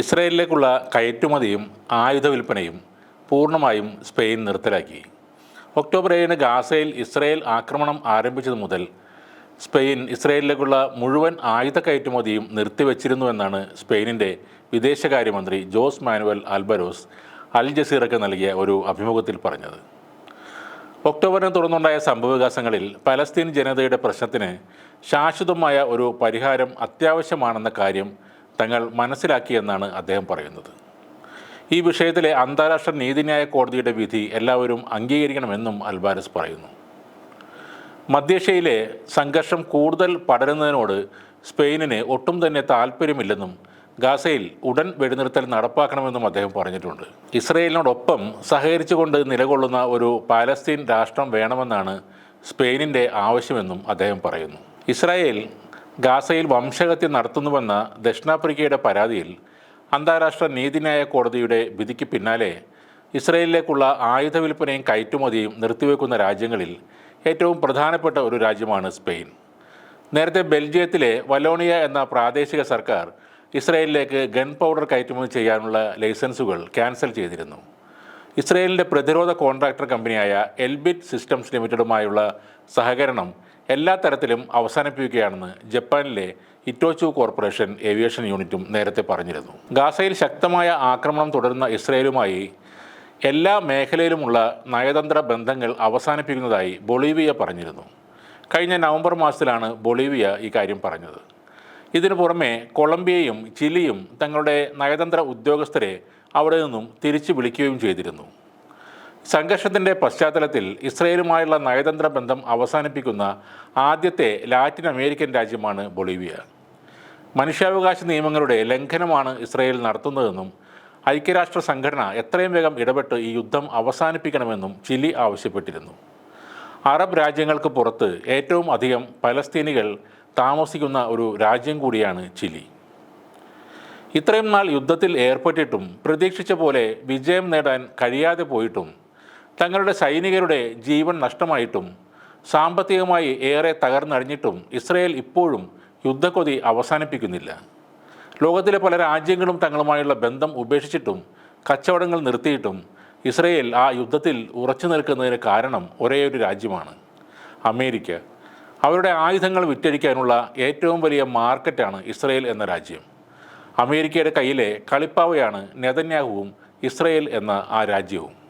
ഇസ്രയേലിലേക്കുള്ള കയറ്റുമതിയും ആയുധ വിൽപ്പനയും പൂർണമായും സ്പെയിൻ നിർത്തലാക്കി. ഒക്ടോബർ ഏഴിന് ഗാസയിൽ ഇസ്രയേൽ ആക്രമണം ആരംഭിച്ചത് മുതൽ സ്പെയിൻ ഇസ്രയേലിലേക്കുള്ള മുഴുവൻ ആയുധ കയറ്റുമതിയും നിർത്തിവച്ചിരുന്നുവെന്നാണ് സ്പെയിനിന്റെ വിദേശകാര്യമന്ത്രി ജോസ് മാനുവൽ ആൽബരോസ് അൽ ജസീറയ്ക്ക് നൽകിയ ഒരു അഭിമുഖത്തിൽ പറഞ്ഞത്. ഒക്ടോബറിനെ തുടർന്നുണ്ടായ സംഭവവികാസങ്ങളിൽ പലസ്തീൻ ജനതയുടെ പ്രശ്നത്തിന് ശാശ്വതമായ ഒരു പരിഹാരം അത്യാവശ്യമാണെന്ന കാര്യം തങ്ങൾ മനസ്സിലാക്കിയെന്നാണ് അദ്ദേഹം പറയുന്നത്. ഈ വിഷയത്തിലെ അന്താരാഷ്ട്ര നീതിന്യായ കോടതിയുടെ വിധി എല്ലാവരും അംഗീകരിക്കണമെന്നും അൽബാരസ് പറയുന്നു. മധ്യേഷ്യയിലെ സംഘർഷം കൂടുതൽ പടരുന്നതിനോട് സ്പെയിനിന് ഒട്ടും തന്നെ താല്പര്യമില്ലെന്നും ഗാസയിൽ ഉടൻ വെടിനിർത്തൽ നടപ്പാക്കണമെന്നും അദ്ദേഹം പറഞ്ഞിട്ടുണ്ട്. ഇസ്രയേലിനോടൊപ്പം സഹകരിച്ചുകൊണ്ട് നിലകൊള്ളുന്ന ഒരു പാലസ്തീൻ രാഷ്ട്രം വേണമെന്നാണ് സ്പെയിനിന്റെ ആവശ്യമെന്നും അദ്ദേഹം പറയുന്നു. ഇസ്രായേൽ ഗാസയിൽ വംശഹത്യ നടത്തുന്നുവെന്ന ദക്ഷിണാഫ്രിക്കയുടെ പരാതിയിൽ അന്താരാഷ്ട്ര നീതിന്യായ കോടതിയുടെ വിധിക്ക് പിന്നാലെ ഇസ്രയേലിലേക്കുള്ള ആയുധ വിൽപ്പനയും കയറ്റുമതിയും നിർത്തിവെക്കുന്ന രാജ്യങ്ങളിൽ ഏറ്റവും പ്രധാനപ്പെട്ട ഒരു രാജ്യമാണ് സ്പെയിൻ. നേരത്തെ ബെൽജിയത്തിലെ വലോണിയ എന്ന പ്രാദേശിക സർക്കാർ ഇസ്രയേലിലേക്ക് ഗൺ പൗഡർ കയറ്റുമതി ചെയ്യാനുള്ള ലൈസൻസുകൾ ക്യാൻസൽ ചെയ്തിരുന്നു. ഇസ്രയേലിന്റെ പ്രതിരോധ കോൺട്രാക്ടർ കമ്പനിയായ എൽബിറ്റ് സിസ്റ്റംസ് ലിമിറ്റഡുമായുള്ള സഹകരണം എല്ലാ തരത്തിലും അവസാനിപ്പിക്കുകയാണെന്ന് ജപ്പാനിലെ ഇറ്റോച്ചു കോർപ്പറേഷൻ ഏവിയേഷൻ യൂണിറ്റും നേരത്തെ പറഞ്ഞിരുന്നു. ഗാസയിൽ ശക്തമായ ആക്രമണം തുടരുന്ന ഇസ്രയേലുമായി എല്ലാ മേഖലയിലുമുള്ള നയതന്ത്ര ബന്ധങ്ങൾ അവസാനിപ്പിക്കുന്നതായി ബൊളീവിയ പറഞ്ഞിരുന്നു. കഴിഞ്ഞ നവംബർ മാസത്തിലാണ് ബൊളീവിയ ഇക്കാര്യം കാര്യം പറഞ്ഞത്. ഇതിനു പുറമെ കൊളംബിയയും ചിലിയും തങ്ങളുടെ നയതന്ത്ര ഉദ്യോഗസ്ഥരെ അവിടെ നിന്നും തിരിച്ചു വിളിക്കുകയും ചെയ്തിരുന്നു. സംഘർഷത്തിന്റെ പശ്ചാത്തലത്തിൽ ഇസ്രയേലുമായുള്ള നയതന്ത്ര ബന്ധം അവസാനിപ്പിക്കുന്ന ആദ്യത്തെ ലാറ്റിൻ അമേരിക്കൻ രാജ്യമാണ് ബൊളീവിയ. മനുഷ്യാവകാശ നിയമങ്ങളുടെ ലംഘനമാണ് ഇസ്രയേൽ നടത്തുന്നതെന്നും ഐക്യരാഷ്ട്ര സംഘടന എത്രയും വേഗം ഇടപെട്ട് ഈ യുദ്ധം അവസാനിപ്പിക്കണമെന്നും ചിലി ആവശ്യപ്പെട്ടിരുന്നു. അറബ് രാജ്യങ്ങൾക്ക് പുറത്ത് ഏറ്റവും അധികം പലസ്തീനികൾ താമസിക്കുന്ന ഒരു രാജ്യം കൂടിയാണ് ചിലി. ഇത്രയും നാൾ യുദ്ധത്തിൽ ഏർപ്പെട്ടിട്ടും പ്രതീക്ഷിച്ച പോലെ വിജയം നേടാൻ കഴിയാതെ പോയിട്ടും തങ്ങളുടെ സൈനികരുടെ ജീവൻ നഷ്ടമായിട്ടും സാമ്പത്തികമായി ഏറെ തകർന്നടിഞ്ഞിട്ടും ഇസ്രയേൽ ഇപ്പോഴും യുദ്ധക്കൊതി അവസാനിപ്പിക്കുന്നില്ല. ലോകത്തിലെ പല രാജ്യങ്ങളും തങ്ങളുമായുള്ള ബന്ധം ഉപേക്ഷിച്ചിട്ടും കച്ചവടങ്ങൾ നിർത്തിയിട്ടും ഇസ്രയേൽ ആ യുദ്ധത്തിൽ ഉറച്ചു നിൽക്കുന്നതിന് കാരണം ഒരേയൊരു രാജ്യമാണ് അമേരിക്ക. അവരുടെ ആയുധങ്ങൾ വിറ്റഴിക്കാനുള്ള ഏറ്റവും വലിയ മാർക്കറ്റാണ് ഇസ്രയേൽ എന്ന രാജ്യം. അമേരിക്കയുടെ കയ്യിലെ കളിപ്പാവയാണ് നെതന്യാഹുവും ഇസ്രയേൽ എന്ന ആ രാജ്യവും.